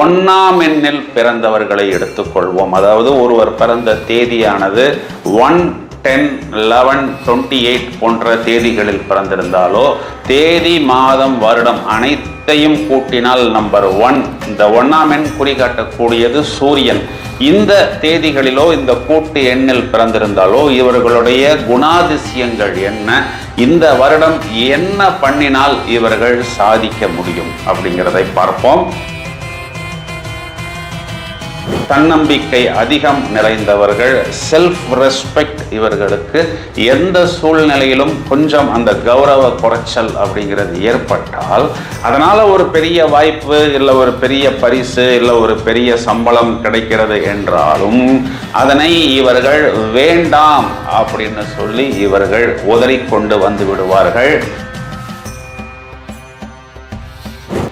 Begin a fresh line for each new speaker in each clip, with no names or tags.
ஒன்னாம் எண்ணில் பிறந்தவர்களை எடுத்துக்கொள்வோம். அதாவது ஒருவர் பிறந்த தேதியானது one ten eleven twenty eight போன்ற தேதிகளில் பிறந்திருந்தாலோ தேதி மாதம் வருடம் அனைத்தையும் கூட்டினால் நம்பர் ஒன் இந்த ஒன்னாம் எண் குறிகாட்டக்கூடியது சூரியன். இந்த தேதிகளிலோ இந்த கூட்டு எண்ணில் பிறந்திருந்தாலோ இவர்களுடைய குணாதிசயங்கள் என்ன? இந்த வருடம் என்ன பண்ணினால் இவர்கள் சாதிக்க முடியும்? அப்படிங்கிறதை பார்ப்போம். தன்னம்பிக்கை அதிகம் நிறைந்தவர்கள் செல்ஃப் ரெஸ்பெக்ட் இவர்களுக்கு எந்த சூழ்நிலையிலும் கொஞ்சம் அந்த கௌரவ குறைச்சல் அப்படிங்கிறது ஏற்பட்டால் அதனால் ஒரு பெரிய வாய்ப்பு இல்லை ஒரு பெரிய பரிசு இல்லை ஒரு பெரிய சம்பளம் கிடைக்கிறது என்றாலும் அதனை இவர்கள் வேண்டாம் அப்படின்னு சொல்லி இவர்கள் உதறிக்கொண்டு வந்து விடுவார்கள்.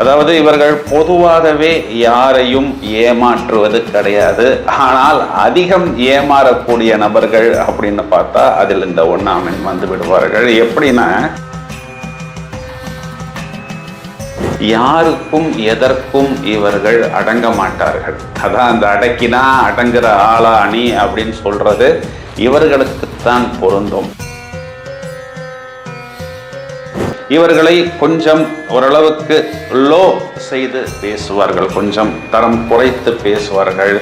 அதாவது இவர்கள் பொதுவாகவே யாரையும் ஏமாற்றுவது கிடையாது. ஆனால் அதிகம் ஏமாறக்கூடிய நபர்கள் அப்படின்னு பார்த்தா அதில் இந்த ஒண்ணாமின் வந்து விடுவார்கள். எப்படின்னா யாருக்கும் எதற்கும் இவர்கள் அடங்க மாட்டார்கள். அதான் அந்த அடக்கினா அடங்குற ஆளா அணி அப்படின்னு சொல்றது இவர்களுக்குத்தான் பொருந்தும். இவர்களை கொஞ்சம் ஓரளவுக்கு லோ செய்து பேசுவார்கள் கொஞ்சம் தரம் குறைத்து பேசுவார்கள்.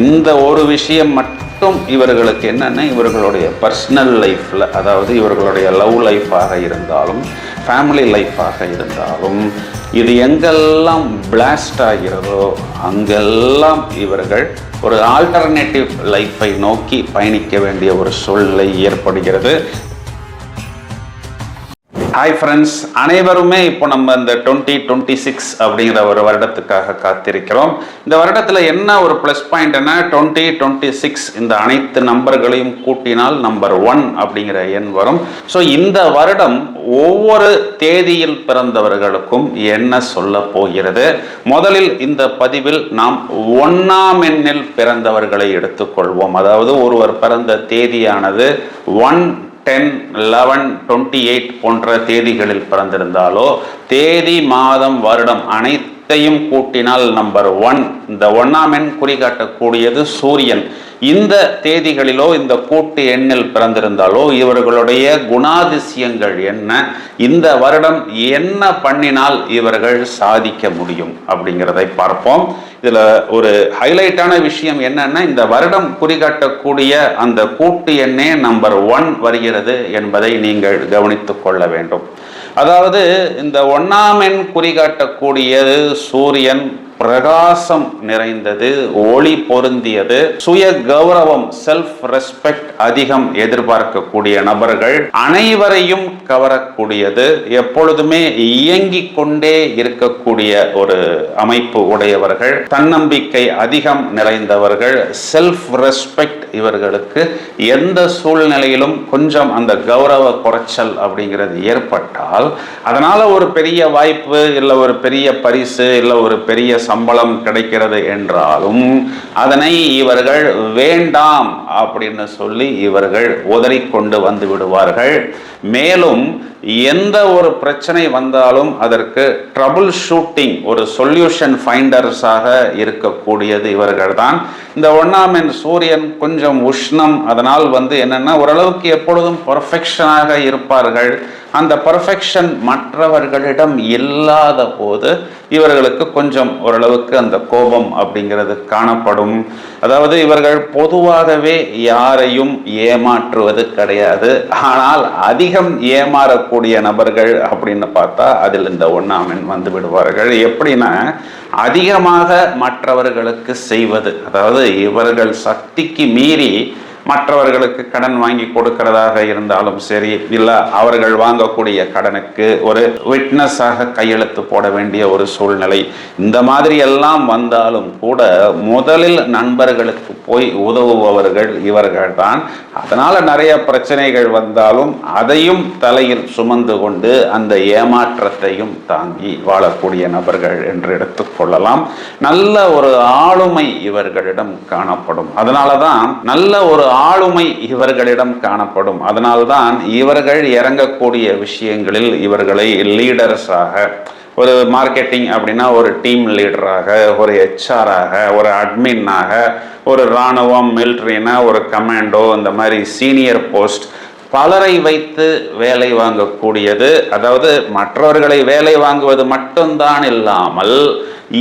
இந்த ஒரு விஷயம் மட்டும் இவர்களுக்கு என்னென்ன இவர்களுடைய பர்சனல் லைஃப்பில் அதாவது இவர்களுடைய லவ் லைஃபாக இருந்தாலும் ஃபேமிலி லைஃபாக இருந்தாலும் இது எங்கெல்லாம் பிளாஸ்ட் ஆகிறதோ அங்கெல்லாம் இவர்கள் ஒரு ஆல்டர்னேட்டிவ் லைஃப்பை நோக்கி பயணிக்க வேண்டிய ஒரு சூழ்நிலை ஏற்படுகிறது. ஹாய் ஃப்ரெண்ட்ஸ் அனைவருமே இப்போ நம்ம இந்த டுவெண்ட்டி டுவெண்ட்டி சிக்ஸ் அப்படிங்கிற ஒரு வருடத்துக்காக காத்திருக்கிறோம். இந்த வருடத்தில் என்ன ஒரு ப்ளஸ் பாயிண்ட்னா டுவெண்ட்டி டுவெண்ட்டி சிக்ஸ் இந்த அனைத்து நம்பர்களையும் கூட்டினால் நம்பர் ஒன் அப்படிங்கிற எண் வரும். ஸோ இந்த வருடம் ஒவ்வொரு தேதியில் பிறந்தவர்களுக்கும் என்ன சொல்ல போகிறது? முதலில் இந்த பதிவில் நாம் ஒன்னாம் எண்ணில் பிறந்தவர்களை எடுத்துக்கொள்வோம். அதாவது ஒருவர் பிறந்த தேதியானது one ten eleven twenty eight போன்ற தேதிகளில் பிறந்திருந்தாலோ தேதி மாதம் வருடம் அனைத்தையும் கூட்டினால் நம்பர் ஒன் இந்த ஒன்னாம் எண் குறிகாட்டக்கூடியது சூரியன். இந்த தேதிகளிலோ இந்த கூட்டு எண்ணில் பிறந்திருந்தாலோ இவர்களுடைய குணாதிசயங்கள் என்ன இந்த வருடம் என்ன பண்ணினால் இவர்கள் சாதிக்க முடியும் அப்படிங்கிறதை பார்ப்போம். இதுல ஒரு ஹைலைட்டான விஷயம் என்னன்னா இந்த வருடம் குறிகாட்டக்கூடிய அந்த கூட்டு எண்ணே நம்பர் ஒன் வருகிறது என்பதை நீங்கள் கவனித்துக் கொள்ள வேண்டும். அதாவது இந்த ஒன்னாம் எண் குறிகாட்டக்கூடியது சூரியன் பிரகாசம் நிறைந்தது ஒளி பொருந்தியது சுய கௌரவம் செல்ஃப் ரெஸ்பெக்ட் அதிகம் எதிர்பார்க்கக்கூடிய நபர்கள் அனைவரையும் கவரக்கூடியது எப்பொழுதுமே இயங்கிக் கொண்டே இருக்கக்கூடிய ஒரு அமைப்பு உடையவர்கள் தன்னம்பிக்கை அதிகம் நிறைந்தவர்கள் செல்ஃப் ரெஸ்பெக்ட் இவர்களுக்கு எந்த சூழ்நிலையிலும் கொஞ்சம் அந்த கௌரவ குறைச்சல் அப்படிங்கிறது ஏற்பட்டால் அதனால ஒரு பெரிய வாய்ப்பு இல்லை ஒரு பெரிய பரிசு இல்லை ஒரு பெரிய சம்பளம் கிடைக்கிறது என்றாலும் அதனை இவர்கள் வேண்டாம் அப்படின்னு சொல்லி இவர்கள் உதறிக்கொண்டு வந்து விடுவார்கள். மேலும் எந்த ஒரு பிரச்சனை வந்தாலும் அதற்கு ட்ரபுள் ஷூட்டிங் ஒரு சொல்யூஷன் ஃபைண்டர்ஸாக இருக்கக்கூடியது இவர்கள் தான் இந்த ஒன்னாம் சூரியன் கொஞ்சம் உஷ்ணம் அதனால் வந்து என்னென்னா ஓரளவுக்கு எப்பொழுதும் பர்ஃபெக்ஷனாக இருப்பார்கள். அந்த பர்ஃபெக்ஷன் மற்றவர்களிடம் இல்லாத போது இவர்களுக்கு கொஞ்சம் ஓரளவுக்கு அந்த கோபம் அப்படிங்கிறது காணப்படும். அதாவது இவர்கள் பொதுவாகவே யாரையும் ஏமாற்றுவது கிடையாது. ஆனால் அதிகம் ஏமாறக்கூடிய நபர்கள் அப்படின்னு பார்த்தா அதில் இந்த ஒன்னாமன் வந்து விடுவார்கள். எப்படின்னா அதிகமாக மற்றவர்களுக்கு செய்வது அதாவது இவர்கள் சக்திக்கு மீறி மற்றவர்களுக்கு கடன் வாங்கி கொடுக்கிறதாக இருந்தாலும் சரி இல்லை அவர்கள் வாங்கக்கூடிய கடனுக்கு ஒரு விட்னஸாக கையெழுத்து போட வேண்டிய ஒரு சூழ்நிலை. இந்த மாதிரி எல்லாம் வந்தாலும் கூட முதலில் நண்பர்களுக்கு போய் உதவுபவர்கள் இவர்கள் தான் அதனால நிறைய பிரச்சனைகள் வந்தாலும் அதையும் தலையில் சுமந்து கொண்டு அந்த ஏமாற்றத்தையும் தாங்கி வாழக்கூடிய நபர்கள் என்று எடுத்துக்கொள்ளலாம் நல்ல ஒரு ஆளுமை இவர்களிடம் காணப்படும். அதனால தான் நல்ல ஒரு ஆளுமை இவர்களிடம் காணப்படும். அதனால்தான் இவர்கள் இறங்கக்கூடிய விஷயங்களில் இவர்களை லீடர்ஸாக ஒரு மார்க்கெட்டிங் அப்படின்னா ஒரு டீம் லீடராக ஒரு ஹெச்ஆராக ஒரு அட்மின்னாக ஒரு இராணுவம் மிலிட்ரினா ஒரு கமாண்டோ இந்த மாதிரி சீனியர் போஸ்ட் பலரை வைத்து வேலை வாங்கக்கூடியது அதாவது மற்றவர்களை வேலை வாங்குவது மட்டும்தான் இல்லாமல்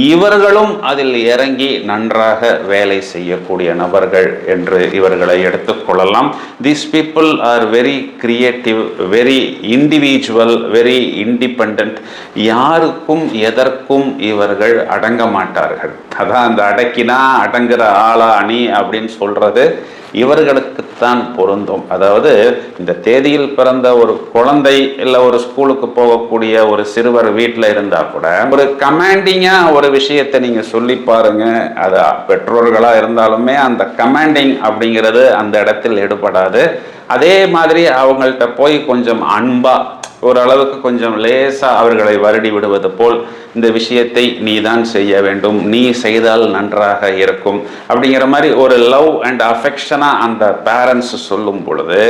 இவர்களும் அதில் இறங்கி நன்றாக வேலை செய்யக்கூடிய நபர்கள் என்று இவர்களை எடுத்துக்கொள்ளலாம் these people are very creative very individual very independent யாருக்கும் எதற்கும் இவர்கள் அடங்க மாட்டார்கள். அதான் அந்த அடக்கினா அடங்குற ஆளா அணி அப்படின்னு சொல்றது தான் பொருந்தும். அதாவது இந்த தேதியில் பிறந்த ஒரு குழந்தை இல்லை ஒரு ஸ்கூலுக்கு போகக்கூடிய ஒரு சிறுவர் வீட்டில் இருந்தால் கூட ஒரு கமாண்டிங்காக ஒரு விஷயத்தை நீங்கள் சொல்லி பாருங்க. அது பெற்றோர்களாக இருந்தாலுமே அந்த கமாண்டிங் அப்படிங்கிறது அந்த இடத்தில் எடுபடாது. அதே மாதிரி அவங்கள்ட்ட போய் கொஞ்சம் அன்பாக ஓரளவுக்கு கொஞ்சம் லேசாக அவர்களை வருடி விடுவது போல் இந்த விஷயத்தை நீ தான் செய்ய வேண்டும். நீ செய்தால் நன்றாக இருக்கும். அப்படிங்கிற மாதிரி ஒரு லவ் அண்ட் அஃபெக்ஷனாக அந்த பேரண்ட்ஸ் சொல்லும் பொழுது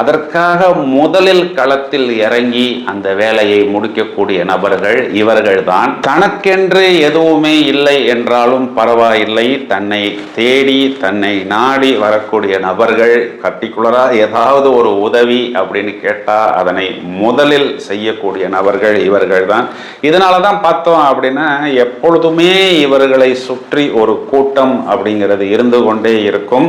அதற்காக முதலில் களத்தில் இறங்கி அந்த வேலையை முடிக்கக்கூடிய நபர்கள் இவர்கள் தான் தனக்கென்று எதுவுமே இல்லை என்றாலும் பரவாயில்லை. தன்னை தேடி தன்னை நாடி வரக்கூடிய நபர்கள் பர்டிகுலராக ஏதாவது ஒரு உதவி அப்படின்னு கேட்டால் அதனை முதலில் செய்யக்கூடிய நபர்கள் இவர்கள் தான் இதனால தான் பார்த்தோம் அப்படின்னா எப்பொழுதுமே இவர்களை சுற்றி ஒரு கூட்டம் அப்படிங்கிறது இருந்து கொண்டே இருக்கும்.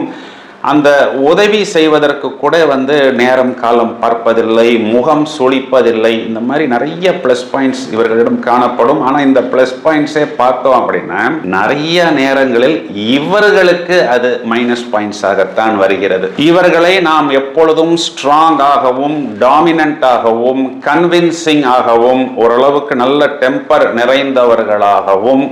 அந்த உதவி செய்வதற்கு கூட வந்து நேரம் காலம் பார்ப்பதில்லை முகம் சுளிப்பதில்லை இந்த மாதிரி நிறைய ப்ளஸ் பாயிண்ட்ஸ் இவர்களிடம் காணப்படும். ஆனால் இந்த ப்ளஸ் பாயிண்ட்ஸே பார்த்தோம் அப்படின்னா நிறைய நேரங்களில் இவர்களுக்கு அது மைனஸ் பாயிண்ட்ஸாகத்தான் வருகிறது. இவர்களை நாம் எப்பொழுதும் ஸ்ட்ராங் ஆகவும் டாமினண்டாகவும் கன்வின்சிங் ஆகவும் ஓரளவுக்கு நல்ல temper நிறைந்தவர்களாகவும்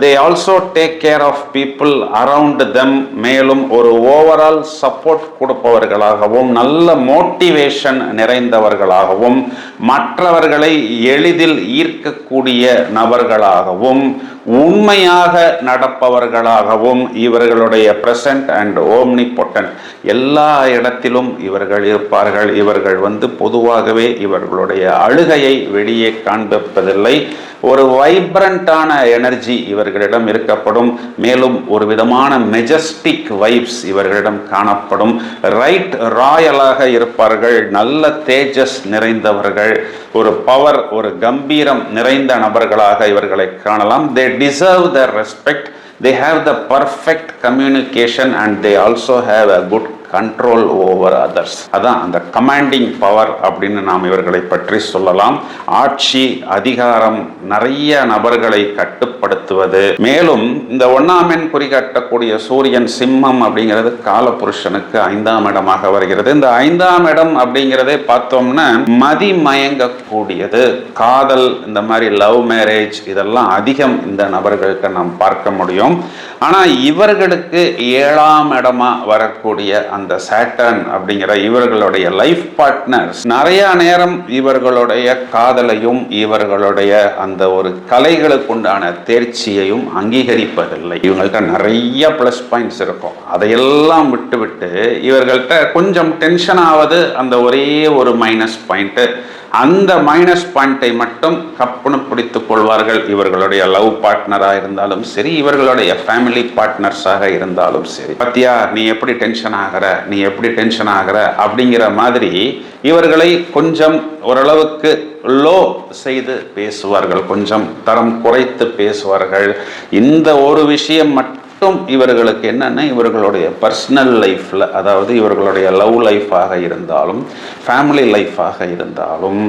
they also take care of people around them மேலும் ஒரு ஓவரால் சப்போர்ட் கொடுப்பவர்களாகவும் நல்ல மோட்டிவேஷன் நிறைந்தவர்களாகவும் மற்றவர்களை எளிதில் ஈர்க்கக்கூடிய நபர்களாகவும் உண்மையாக நடப்பவர்களாகவும் இவர்களுடைய பிரசன்ட் அண்ட் ஓம்னி பொட்டன் எல்லா இடத்திலும் இவர்கள் இருப்பார்கள். இவர்கள் வந்து பொதுவாகவே இவர்களுடைய அழுகையை வெளியே காண்பிப்பதில்லை. ஒரு வைப்ரண்டான எனர்ஜி இவர்களிடம் இருக்கப்படும். மேலும் ஒரு விதமான மெஜஸ்டிக் வைப்ஸ் இவர்களிடம் காணப்படும். ரைட் ராயலாக இருப்பார்கள். நல்ல தேஜஸ் நிறைந்தவர்கள். ஒரு பவர் ஒரு கம்பீரம் நிறைந்த நபர்களாக இவர்களை காணலாம். They they deserve the respect, they have the perfect communication, and they also have a good control over others அதான் அந்த கமாண்டிங் பவர் அப்படின்னு நாம் இவர்களை பற்றி சொல்லலாம். ஆட்சி அதிகாரம் நிறைய நபர்களை கட்டுப்படுத்துவது. மேலும் இந்த ஒன்னாம் குறிகாட்டக்கூடிய சூரியன் சிம்மம் அப்படிங்கிறது காலபுருஷனுக்கு ஐந்தாம் இடமாக வருகிறது. இந்த ஐந்தாம் இடம் அப்படிங்கிறதே பார்த்தோம்னா மதி மயங்கக்கூடியது. காதல் இந்த மாதிரி லவ் மேரேஜ் இதெல்லாம் அதிகம் இந்த நபர்களுக்கு நாம் பார்க்க முடியும். ஆனா இவர்களுக்கு ஏழாம் இடமா வரக்கூடிய அந்த சேட்டன் அப்படிங்கிற இவர்களுடைய லைஃப் பார்ட்னர்ஸ் நிறைய நேரம் இவர்களுடைய காதலையும் இவர்களுடைய அந்த ஒரு கலைகளுக்குண்டான தேர்ச்சியையும் அங்கீகரிப்பதில்லை. இவங்கள்ட்ட நிறைய ப்ளஸ் பாயிண்ட்ஸ் இருக்கும். அதையெல்லாம் விட்டுவிட்டு இவர்கள்ட்ட கொஞ்சம் டென்ஷன் ஆவது அந்த ஒரே ஒரு மைனஸ் பாயிண்ட்டு அந்த மைனஸ் பாயிண்டை மட்டும் கப்புனு பிடித்துக் கொள்வார்கள். இவர்களுடைய லவ் பார்ட்னராக இருந்தாலும் சரி இவர்களுடைய ஃபேமிலி பார்ட்னர்ஸாக இருந்தாலும் சரி. பத்தியா நீ எப்படி டென்ஷன் ஆகிற? நீ எப்படி டென்ஷன் ஆகிற? அப்படிங்கிற மாதிரி இவர்களை கொஞ்சம் ஓரளவுக்கு லோ செய்து பேசுவார்கள். கொஞ்சம் தரம் குறைத்து பேசுவார்கள். இந்த ஒரு விஷயம் மட்டும் மட்டும் இவர்களுக்கு என்னென்னா இவர்களுடைய பர்சனல் லைஃப்பில் அதாவது இவர்களுடைய லவ் லைஃபாக இருந்தாலும் ஃபேமிலி லைஃபாக இருந்தாலும்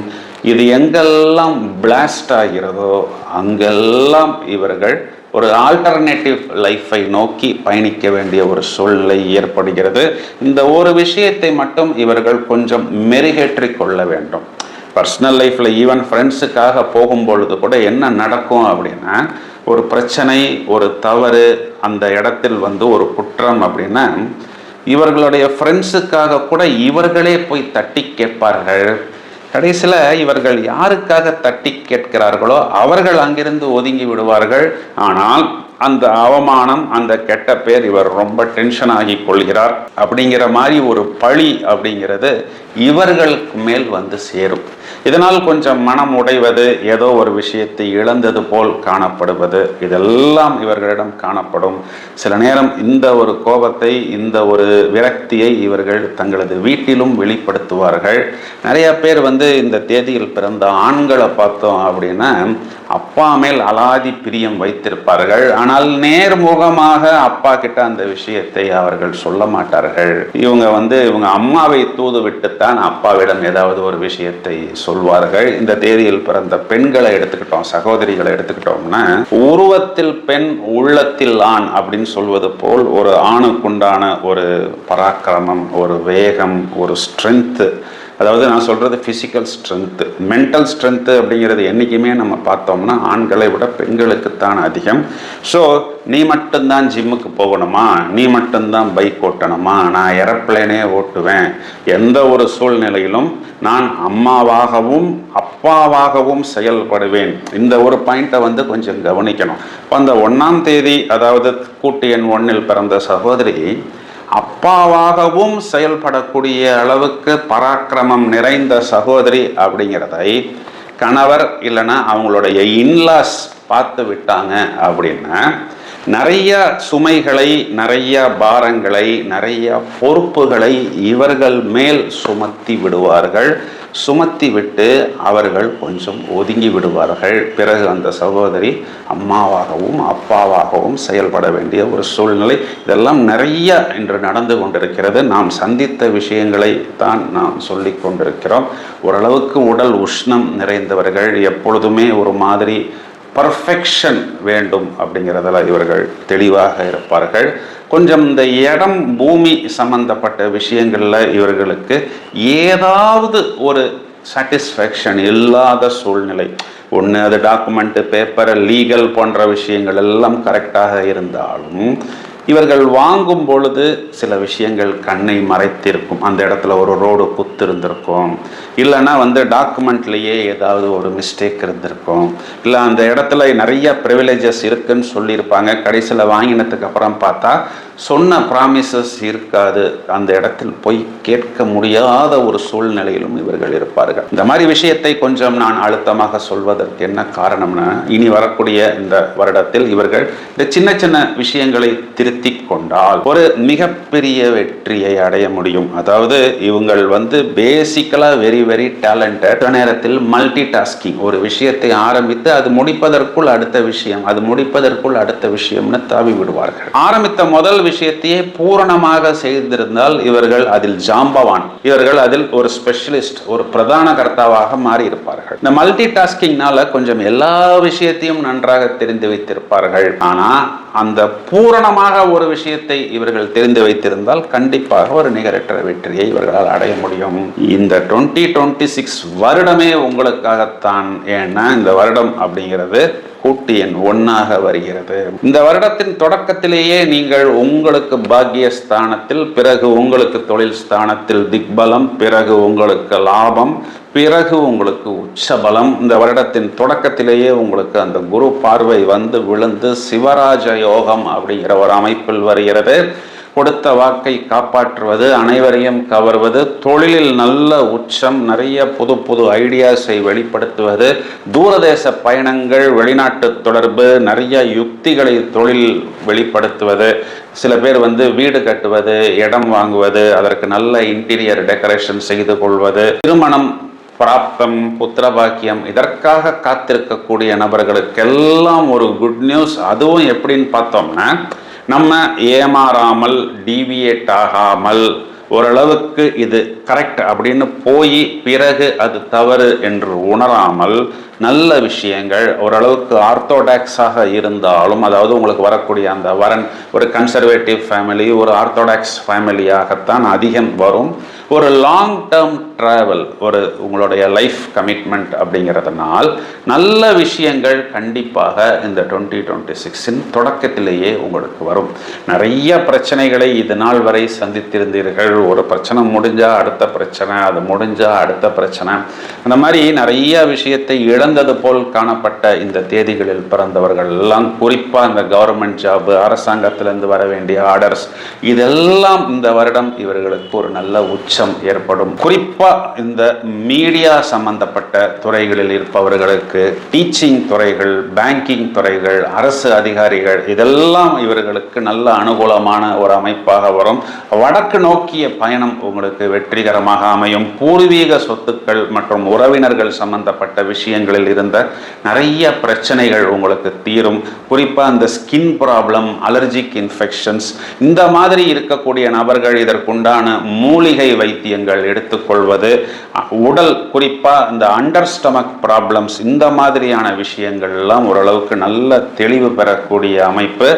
இது எங்கெல்லாம் பிளாஸ்ட் ஆகிறதோ அங்கெல்லாம் இவர்கள் ஒரு ஆல்டர்னேட்டிவ் லைஃப்பை நோக்கி பயணிக்க வேண்டிய ஒரு சூழ்நிலை ஏற்படுகிறது. இந்த ஒரு விஷயத்தை மட்டும் இவர்கள் கொஞ்சம் மெருகேற்றி கொள்ள வேண்டும். பர்சனல் லைஃப்பில் ஈவன் ஃப்ரெண்ட்ஸுக்காக போகும்பொழுது கூட என்ன நடக்கும் அப்படின்னா ஒரு பிரச்சனை ஒரு தவறு அந்த இடத்தில் வந்து ஒரு குற்றம் அப்படின்னா இவர்களுடைய ஃப்ரெண்ட்ஸுக்காக கூட இவர்களே போய் தட்டி கேட்பார்கள். கடைசியில் இவர்கள் யாருக்காக தட்டி கேட்கிறார்களோ அவர்கள் அங்கிருந்து ஒதுங்கி விடுவார்கள். ஆனால் அந்த அவமானம் அந்த கெட்ட பேர் இவர் ரொம்ப டென்ஷன் ஆகி கொள்கிறார். அப்படிங்கிற மாதிரி ஒரு பழி அப்படிங்கிறது இவர்களுக்கு மேல் வந்து சேரும். இதனால் கொஞ்சம் மனம் உடைவது ஏதோ ஒரு விஷயத்தை இழந்தது போல் காணப்படுவது இதெல்லாம் இவர்களிடம் காணப்படும். சில நேரம் இந்த ஒரு கோபத்தை இந்த ஒரு விரக்தியை இவர்கள் தங்களது வீட்டிலும் வெளிப்படுத்துவார்கள். நிறைய பேர் வந்து இந்த தேதியில் பிறந்த ஆண்களை பார்த்தோம் அப்படின்னா அப்பா மேல் அலாதி பிரியம் வைத்திருப்பார்கள். ஆனால் நேர்முகமாக அப்பா கிட்ட அந்த விஷயத்தை அவர்கள் சொல்ல மாட்டார்கள். இவங்க வந்து இவங்க அம்மாவை தூது விட்டுத்தான் அப்பாவிடம் ஏதாவது ஒரு விஷயத்தை சொல்வார்கள். இந்த தேதியில் பிறந்த பெண்களை எடுத்துக்கிட்டோம் சகோதரிகளை எடுத்துக்கிட்டோம்னா உருவத்தில் பெண் உள்ளத்தில் ஆண் அப்படின்னு சொல்வது போல் ஒரு ஆணுக்குண்டான ஒரு பராக்கிரமம் ஒரு வேகம் ஒரு ஸ்ட்ரென்த்து அதாவது நான் சொல்கிறது ஃபிசிக்கல் ஸ்ட்ரென்த்து மென்டல் ஸ்ட்ரென்த்து அப்படிங்கிறது என்றைக்குமே நம்ம பார்த்தோம்னா ஆண்களை விட பெண்களுக்குத்தான் அதிகம். ஸோ நீ மட்டும்தான் ஜிம்முக்கு போகணுமா? நீ மட்டும்தான் பைக் ஓட்டணுமா? நான் ஏரோப்ளேனே ஓட்டுவேன். எந்த ஒரு சூழ்நிலையிலும் நான் அம்மாவாகவும் அப்பாவாகவும் செயல்படுவேன். இந்த ஒரு பாயிண்ட்டை வந்து கொஞ்சம் கவனிக்கணும். இப்போ அந்த ஒன்றாம் தேதி அதாவது கூட்டு எண் ஒன்றில் பிறந்த சகோதரி அப்பாவாகவும் செயல்படக்கூடிய அளவுக்கு பராக்கிரமம் நிறைந்த சகோதரி அப்படிங்கிறதை கணவர் இல்லைன்னா அவங்களுடைய இன்லாஸ் பார்த்து விட்டாங்க அப்படின்னா நிறைய சுமைகளை நிறைய பாரங்களை நிறைய பொறுப்புகளை இவர்கள் மேல் சுமத்தி விடுவார்கள். சுமத்தி விட்டு அவர்கள் கொஞ்சம் ஒதுங்கி விடுவார்கள். பிறகு அந்த சகோதரி அம்மாவாகவும் அப்பாவாகவும் செயல்பட வேண்டிய ஒரு சூழ்நிலை இதெல்லாம் நிறைய இன்று நடந்து கொண்டிருக்கிறது. நாம் சந்தித்த விஷயங்களை தான் நாம் சொல்லி கொண்டிருக்கிறோம். ஓரளவுக்கு உடல் உஷ்ணம் நிறைந்தவர்கள் எப்பொழுதுமே ஒரு மாதிரி பர்ஃபெக்ஷன் வேண்டும் அப்படிங்கிறதில் இவர்கள் தெளிவாக இருப்பார்கள். கொஞ்சம் இந்த இடம் பூமி சம்பந்தப்பட்ட விஷயங்களில் இவர்களுக்கு ஏதாவது ஒரு சாட்டிஸ்ஃபேக்ஷன் இல்லாத சூழ்நிலை. ஒன்று அது டாக்குமெண்ட்டு பேப்பர் லீகல் போன்ற விஷயங்கள் எல்லாம் கரெக்டாக இருந்தாலும் இவர்கள் வாங்கும் பொழுது சில விஷயங்கள் கண்ணை மறைத்திருக்கும். அந்த இடத்துல ஒரு ரோடு குத்து இருந்திருக்கும் இல்லைன்னா வந்து டாக்குமெண்ட்லேயே ஏதாவது ஒரு மிஸ்டேக் இருந்திருக்கும். இல்லை அந்த இடத்துல நிறைய ப்ரிவிலேஜஸ் இருக்குன்னு சொல்லியிருப்பாங்க. கடைசியில் வாங்கினதுக்கு அப்புறம் பார்த்தா சொன்ன ப்ராமிசஸ் இருக்காது. அந்த இடத்தில் போய் கேட்க முடியாத ஒரு சூழ்நிலையிலும் இவர்கள் இருப்பார்கள். இந்த மாதிரி விஷயத்தை கொஞ்சம் நான் அழுத்தமாக சொல்வதற்கு என்ன காரணம்னா இனி வரக்கூடிய இந்த வருடத்தில் இவர்கள் இந்த சின்ன சின்ன விஷயங்களை திருத்தி கொண்டால் ஒரு மிகப்பெரிய வெற்றியை அடைய முடியும். அதாவது இவங்கள் வந்து பேசிக்கலாக வெரி வெரி டேலண்டட் நேரத்தில் மல்டி டாஸ்கிங் ஒரு விஷயத்தை ஆரம்பித்து அது முடிப்பதற்குள் அடுத்த விஷயம் அது முடிப்பதற்குள் அடுத்த விஷயம்னு தாவி விடுவார்கள். ஆரம்பித்த முதல் விஷயத்தையே பூரணமாக செய்திருந்தால் இவர்கள் அதில் ஜாம்பவான். இவர்கள் அதில் ஒரு ஸ்பெஷலிஸ்ட் ஒரு பிரதான கர்த்தாவாக மாறி இருப்பார்கள் இந்த மல்டி டாஸ்கிங்னால கொஞ்சம் எல்லா விஷயத்தையும் நன்றாக தெரிந்து வைத்திருப்பார்கள். ஆனா அந்த பூரணமாக ஒரு விஷயத்தை இவர்கள் தெரிந்து வைத்திருந்தால் கண்டிப்பாக ஒரு நிகரற்ற வெற்றியை இவர்களால் அடைய முடியும். இந்த டுவெண்ட்டி டுவெண்ட்டி சிக்ஸ் வருடமே உங்களுக்காகத்தான். ஏன்னா இந்த வருடம் அப்படிங்கிறது கூட்டி எண் ஒன்னாக வருகிறது. இந்த வருடத்தின் தொடக்கத்திலேயே நீங்கள் உங்களுக்கு பாக்கிய ஸ்தானத்தில் பிறகு உங்களுக்கு தொழில் ஸ்தானத்தில் திக்பலம் பிறகு உங்களுக்கு லாபம் பிறகு உங்களுக்கு உச்சபலம். இந்த வருடத்தின் தொடக்கத்திலேயே உங்களுக்கு அந்த குரு பார்வை வந்து விழுந்து சிவராஜ யோகம் அப்படிங்கிற ஒரு அமைப்பில் வருகிறது. கொடுத்த வாக்கை காப்பாற்றுவது அனைவரையும் கவர்வது தொழிலில் நல்ல உச்சம் நிறைய புது புது ஐடியாஸை வெளிப்படுத்துவது தூரதேச பயணங்கள் வெளிநாட்டு தொடர்பு நிறைய யுக்திகளை தொழில் வெளிப்படுத்துவது சில பேர் வந்து வீடு கட்டுவது இடம் வாங்குவது அதற்கு நல்ல இன்டீரியர் டெக்கரேஷன் செய்து கொள்வது திருமணம் பிராப்தம் புத்திரபாக்கியம் இதற்காக காத்திருக்கக்கூடிய நபர்களுக்கெல்லாம் ஒரு குட் நியூஸ் அதுவும் எப்படின்னு பார்த்தோம்னா நம்ம ஏமாறாமல் டிவியேட் ஆகாமல் ஓரளவுக்கு இது கரெக்ட் அப்படின்னு போய் பிறகு அது தவறு என்று உணராமல் நல்ல விஷயங்கள் ஓரளவுக்கு ஆர்த்தோடாக்ஸாக இருந்தாலும் அதாவது உங்களுக்கு வரக்கூடிய அந்த வரன் ஒரு கன்சர்வேட்டிவ் ஃபேமிலி ஒரு ஆர்த்தோடாக்ஸ் ஃபேமிலியாகத்தான் அதிகம் வரும். ஒரு லாங் டேர்ம் ட்ராவல் ஒரு உங்களுடைய லைஃப் கமிட்மெண்ட் அப்படிங்கிறதுனால் நல்ல விஷயங்கள் கண்டிப்பாக இந்த டுவெண்ட்டி டுவெண்ட்டி சிக்ஸின் தொடக்கத்திலேயே உங்களுக்கு வரும். நிறைய பிரச்சனைகளை இது நாள் வரை சந்தித்திருந்தீர்கள். ஒரு பிரச்சனை முடிஞ்சால் அடுத்த பிரச்சனை அது முடிஞ்சால் அடுத்த பிரச்சனை. அந்த மாதிரி நிறைய விஷயத்தை இழந்தது போல் காணப்பட்ட இந்த தேதிகளில் பிறந்தவர்கள் எல்லாம் குறிப்பாக இந்த கவர்மெண்ட் ஜாபு அரசாங்கத்திலிருந்து வர வேண்டிய ஆர்டர்ஸ் இதெல்லாம் இந்த வருடம் இவர்களுக்கு ஒரு நல்ல உச்ச அச்சம் ஏற்படும். குறிப்பாக இந்த மீடியா சம்பந்தப்பட்ட துறைகளில் இருப்பவர்களுக்கு டீச்சிங் துறைகள் பேங்கிங் துறைகள் அரசு அதிகாரிகள் இதெல்லாம் இவர்களுக்கு நல்ல அனுகூலமான ஒரு அமைப்பாக வரும். வடக்கு நோக்கிய பயணம் உங்களுக்கு வெற்றிகரமாக அமையும். பூர்வீக சொத்துக்கள் மற்றும் உறவினர்கள் சம்பந்தப்பட்ட விஷயங்களில் இருந்த நிறைய பிரச்சனைகள் உங்களுக்கு தீரும். குறிப்பாக இந்த ஸ்கின் ப்ராப்ளம் அலர்ஜிக் இன்ஃபெக்ஷன்ஸ் இந்த மாதிரி இருக்கக்கூடிய நபர்கள் இதற்குண்டான மூலிகை வை வைத்தியங்கள் எடுத்துக்கொள்வது உடல் குறிப்பாக இந்த அண்டர் ஸ்டமக் ப்ராப்ளம்ஸ் இந்த மாதிரியான விஷயங்கள் எல்லாம் ஓரளவுக்கு நல்ல தெளிவு பெறக்கூடிய அமைப்பு.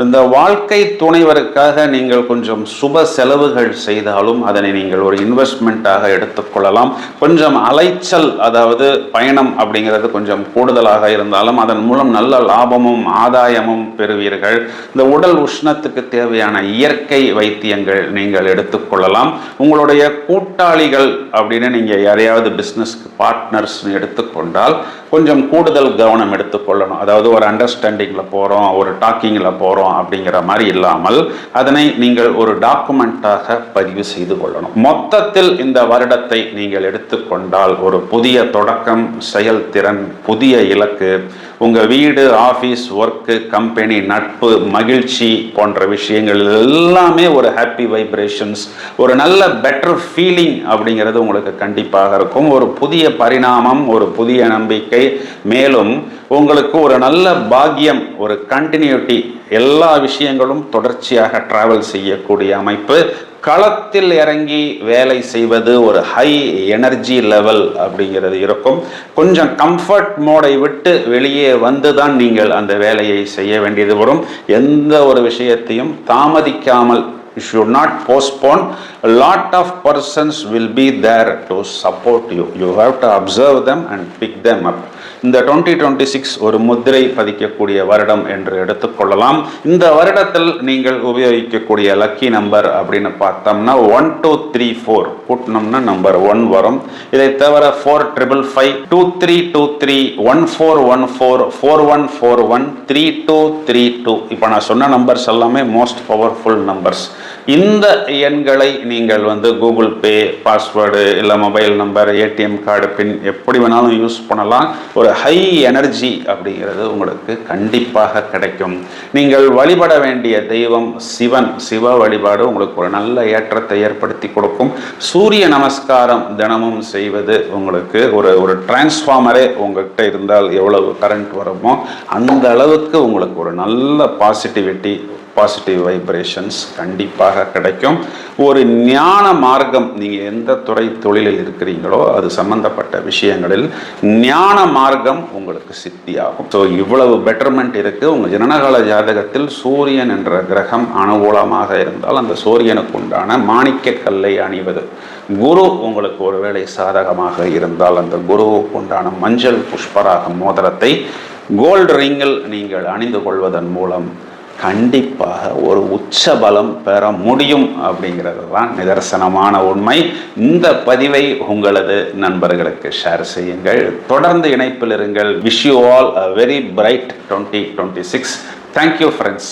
இந்த வாழ்க்கை துணைவருக்காக நீங்கள் கொஞ்சம் சுப செலவுகள் செய்தாலும் அதனை நீங்கள் ஒரு இன்வெஸ்ட்மெண்ட்டாக எடுத்துக்கொள்ளலாம். கொஞ்சம் அலைச்சல் அதாவது பயணம் அப்படிங்கிறது கொஞ்சம் கூடுதலாக இருந்தாலும் அதன் மூலம் நல்ல லாபமும் ஆதாயமும் பெறுவீர்கள். இந்த உடல் உஷ்ணத்துக்கு தேவையான இயற்கை வைத்தியங்கள் நீங்கள் எடுத்துக்கொள்ளலாம். உங்களுடைய கூட்டாளிகள் அப்படின்னு நீங்கள் யாரையாவது பிஸ்னஸ்க்கு பார்ட்னர்ஸ் எடுத்துக்கொண்டால் கொஞ்சம் கூடுதல் கவனம் எடுத்துக்கொள்ளணும் அதாவது ஒரு அண்டர்ஸ்டாண்டிங்கில் போகிறோம் ஒரு டாக்கிங்கில் போகிறோம் அப்படிங்கிற மாதிரி இல்லாமல் அதனை நீங்கள் ஒரு டாக்குமெண்ட்டாக பதிவு செய்து கொள்ளணும். மொத்தத்தில் இந்த வருடத்தை நீங்கள் எடுத்துக்கொண்டால் ஒரு புதிய தொடக்கம் செயல்திறன் புதிய இலக்கு உங்கள் வீடு ஆஃபீஸ் ஒர்க்கு கம்பெனி நட்பு மகிழ்ச்சி போன்ற விஷயங்கள் எல்லாமே ஒரு ஹாப்பி வைப்ரேஷன்ஸ் ஒரு நல்ல பெட்டர் ஃபீலிங் அப்படிங்கிறது உங்களுக்கு கண்டிப்பாக இருக்கும். ஒரு புதிய பரிணாமம் ஒரு புதிய நம்பிக்கை மேலும் உங்களுக்கு ஒரு நல்ல பாக்கியம் ஒரு கண்டினியூட்டி எல்லா விஷயங்களும் தொடர்ச்சியாக ட்ராவல் செய்யக்கூடிய அமைப்பு. களத்தில் இறங்கி வேலை செய்வது ஒரு ஹை எனர்ஜி லெவல் அப்படிங்கிறது இருக்கும். கொஞ்சம் கம்ஃபர்ட் மோடை விட்டு வெளியே வந்து தான் நீங்கள் அந்த வேலையை செய்ய வேண்டியது வரும். எந்த ஒரு விஷயத்தையும் தாமதிக்காமல் you should not postpone lot of persons will be there to support you you have have observe observe and pick pick up இந்த டுவெண்ட்டி டுவெண்ட்டி சிக்ஸ் ஒரு முத்திரை பதிக்கக்கூடிய வருடம் என்று எடுத்துக்கொள்ளலாம் இந்த வருடத்தில் நீங்கள் உபயோகிக்கக்கூடிய லக்கி நம்பர் அப்படின்னு பார்த்தோம்னா ஒன் டூ த்ரீ ஃபோர் கூட்டினோம்னா நம்பர் ஒன் வரும். இதை தவிர four triple five two three two three one four one four four one four one three two three two இப்போ நான் சொன்ன நம்பர்ஸ் எல்லாமே மோஸ்ட் பவர்ஃபுல் நம்பர்ஸ் இந்த எண்களை நீங்கள் வந்து கூகுள் பே பாஸ்வேர்டு இல்லை mobile number ATM card pin எப்படி வேணாலும் யூஸ் பண்ணலாம். ஒரு ஹை எனர்ஜி அப்படிங்கிறது உங்களுக்கு கண்டிப்பாக கிடைக்கும். நீங்கள் வழிபட வேண்டிய தெய்வம் சிவன். சிவ வழிபாடு உங்களுக்கு ஒரு நல்ல ஏற்றத்தை ஏற்படுத்தி கொடுக்கும். சூரிய நமஸ்காரம் தினமும் செய்வது உங்களுக்கு ஒரு ஒரு டிரான்ஸ்ஃபார்மரே உங்கள்கிட்ட இருந்தால் எவ்வளவு கரண்ட் வருமோ அந்த அளவுக்கு உங்களுக்கு ஒரு நல்ல பாசிட்டிவிட்டி பாசிட்டிவ் வைப்ரேஷன்ஸ் கண்டிப்பாக கிடைக்கும். ஒரு ஞான மார்க்கம் நீங்கள் எந்த துறை தொழிலில் இருக்கிறீங்களோ அது சம்பந்தப்பட்ட விஷயங்களில் ஞான மார்க்கம் உங்களுக்கு சித்தியாகும். ஸோ இவ்வளவு பெட்டர்மெண்ட் இருக்குது உங்கள் ஜனனகால ஜாதகத்தில் சூரியன் என்ற கிரகம் அனுகூலமாக இருந்தால் அந்த சூரியனுக்கு உண்டான மாணிக்க கல்லை அணிவது. குரு உங்களுக்கு ஒருவேளை சாதகமாக இருந்தால் அந்த குருவுக்கு உண்டான மஞ்சள் புஷ்பராக மோதிரத்தை கோல்டு ரிங்கில் நீங்கள் அணிந்து கொள்வதன் மூலம் கண்டிப்பாக ஒரு உச்ச பலம் பெற முடியும் அப்படிங்கிறது தான் நிதர்சனமான உண்மை. இந்த பதிவை உங்களது நண்பர்களுக்கு ஷேர் செய்யுங்கள். தொடர்ந்து இணைப்பில் இருங்கள். Wish you all a very bright twenty twenty six thank you friends